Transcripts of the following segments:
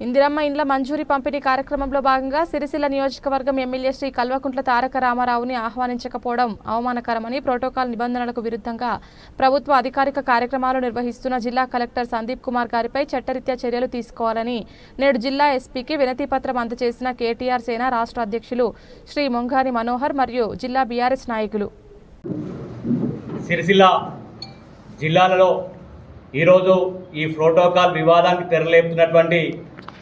ఇందిరమ్మ ఇండ్ల మంజూరీ పంపిణీ కార్యక్రమంలో భాగంగా సిరిసిల్ల నియోజకవర్గం ఎమ్మెల్యే శ్రీ కల్వకుంట్ల తారక రామారావుని ఆహ్వానించకపోవడం అవమానకరమని ప్రోటోకాల్ నిబంధనలకు విరుద్ధంగా ప్రభుత్వ అధికారిక కార్యక్రమాలు నిర్వహిస్తున్న జిల్లా కలెక్టర్ సందీప్ కుమార్ గారిపై చట్టరీత్యా చర్యలు తీసుకోవాలని నేడు జిల్లా ఎస్పీకి వినతిపత్రం అందజేసిన కేటీఆర్ సేన రాష్ట్ర అధ్యక్షులు శ్రీ ముంగాని మనోహర్ మరియు జిల్లా బీఆర్ఎస్ నాయకులు. సిరిసిల్ల జిల్లాలలో ఈరోజు ఈ ప్రోటోకాల్ వివాదానికి తెరలేపుతున్నటువంటి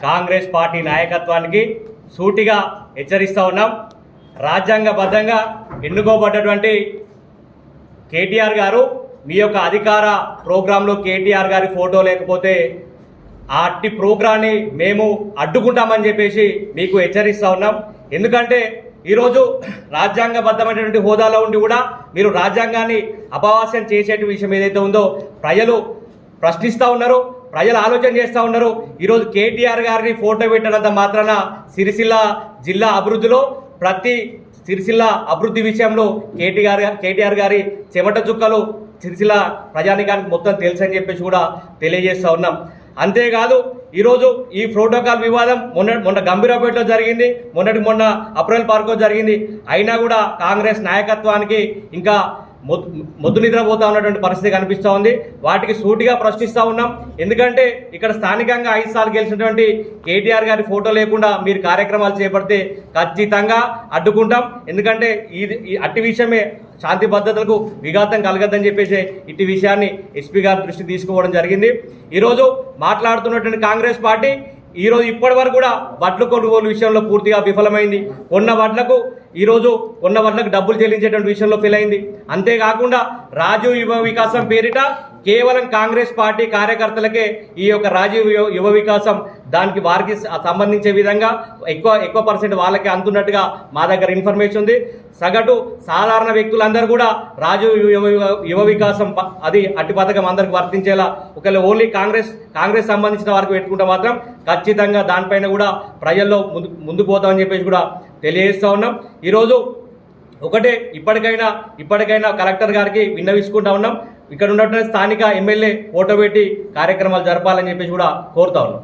కాంగ్రెస్ పార్టీ నాయకత్వానికి సూటిగా హెచ్చరిస్తూ ఉన్నాం. రాజ్యాంగబద్ధంగా ఎన్నుకోబడ్డటువంటి కేటీఆర్ గారు మీ యొక్క అధికార ప్రోగ్రాంలో కేటీఆర్ గారి ఫోటో లేకపోతే ఆ అట్టి ప్రోగ్రాన్ని మేము అడ్డుకుంటామని చెప్పేసి మీకు హెచ్చరిస్తూ ఉన్నాం. ఎందుకంటే ఈరోజు రాజ్యాంగబద్ధమైనటువంటి హోదాలో ఉండి కూడా మీరు రాజ్యాంగాన్ని అపవాస్యం చేసేటి విషయం ఏదైతే ఉందో ప్రజలు ప్రశ్నిస్తూ ఉన్నారు. ప్రజలు ఆలోచన చేస్తూ ఉన్నారు. ఈరోజు కేటీఆర్ గారిని ఫోటో పెట్టినంత మాత్రాన సిరిసిల్ల జిల్లా అభివృద్ధిలో ప్రతి సిరిసిల్ల అభివృద్ధి విషయంలో కేటీఆర్ కేటీఆర్ గారి చెమట చుక్కలు సిరిసిల్ల ప్రజానికానికి మొత్తం తెలుసని చెప్పేసి కూడా తెలియజేస్తూ ఉన్నాం. అంతేకాదు ఈరోజు ఈ ప్రోటోకాల్ వివాదం మొన్న మొన్న గంభీరపేటలో జరిగింది. మొన్నటి మొన్న అప్రిల్ పార్క్లో జరిగింది. అయినా కూడా కాంగ్రెస్ నాయకత్వానికి ఇంకా మొద్దు మొద్దు నిద్రపోతా ఉన్నటువంటి పరిస్థితి కనిపిస్తూ ఉంది. వాటికి సూటిగా ప్రశ్నిస్తూ ఉన్నాం. ఎందుకంటే ఇక్కడ స్థానికంగా ఐదు సార్లు గెలిచినటువంటి కేటీఆర్ గారి ఫోటో లేకుండా మీరు కార్యక్రమాలు చేపడితే ఖచ్చితంగా అడ్డుకుంటాం. ఎందుకంటే ఇది ఈ అట్టి విషయమే శాంతి భద్రతలకు విఘాతం కలగద్దని చెప్పేసి ఇట్టి విషయాన్ని ఎస్పీ గారి దృష్టి తీసుకోవడం జరిగింది. ఈరోజు మాట్లాడుతున్నటువంటి కాంగ్రెస్ పార్టీ ఈరోజు ఇప్పటి వరకు కూడా వడ్లు కొనుగోలు విషయంలో పూర్తిగా విఫలమైంది. కొన్న వడ్లకు ఈరోజు కొన్న వడ్లకు డబ్బులు చెల్లించేటువంటి విషయంలో ఫెయిల్ అయింది. అంతేకాకుండా రాజీవ్ యువ వికాసం పేరిట కేవలం కాంగ్రెస్ పార్టీ కార్యకర్తలకే ఈ యొక్క రాజీవ్ యువ- వికాసం దానికి వారికి సంబంధించే విధంగా ఎక్కువ ఎక్కువ పర్సెంట్ వాళ్ళకే అందుతున్నట్టుగా మా దగ్గర ఇన్ఫర్మేషన్ ఉంది. సగటు సాధారణ వ్యక్తులందరూ కూడా రాజీవ్ యువ యువ- వికాసం ప- అది అట్టి పథకం అందరికి వర్తించేలా ఒకవేళ ఓన్లీ కాంగ్రెస్ కాంగ్రెస్ సంబంధించిన వారికి పెట్టుకుంటే మాత్రం ఖచ్చితంగా దానిపైన కూడా ప్రజల్లో ముందు ముందు పోతామని చెప్పేసి కూడా తెలియజేస్తూ ఉన్నాం. ఈరోజు ఒకటే ఇప్పటికైనా ఇప్పటికైనా కలెక్టర్ గారికి విన్నవించుకుంటా ఉన్నాం. ఇక్కడ ఉన్నటువంటి స్థానిక ఎమ్మెల్యే ఓటో పెట్టి కార్యక్రమాలు జరపాలని చెప్పేసి కూడా కోరుతా ఉన్నాం.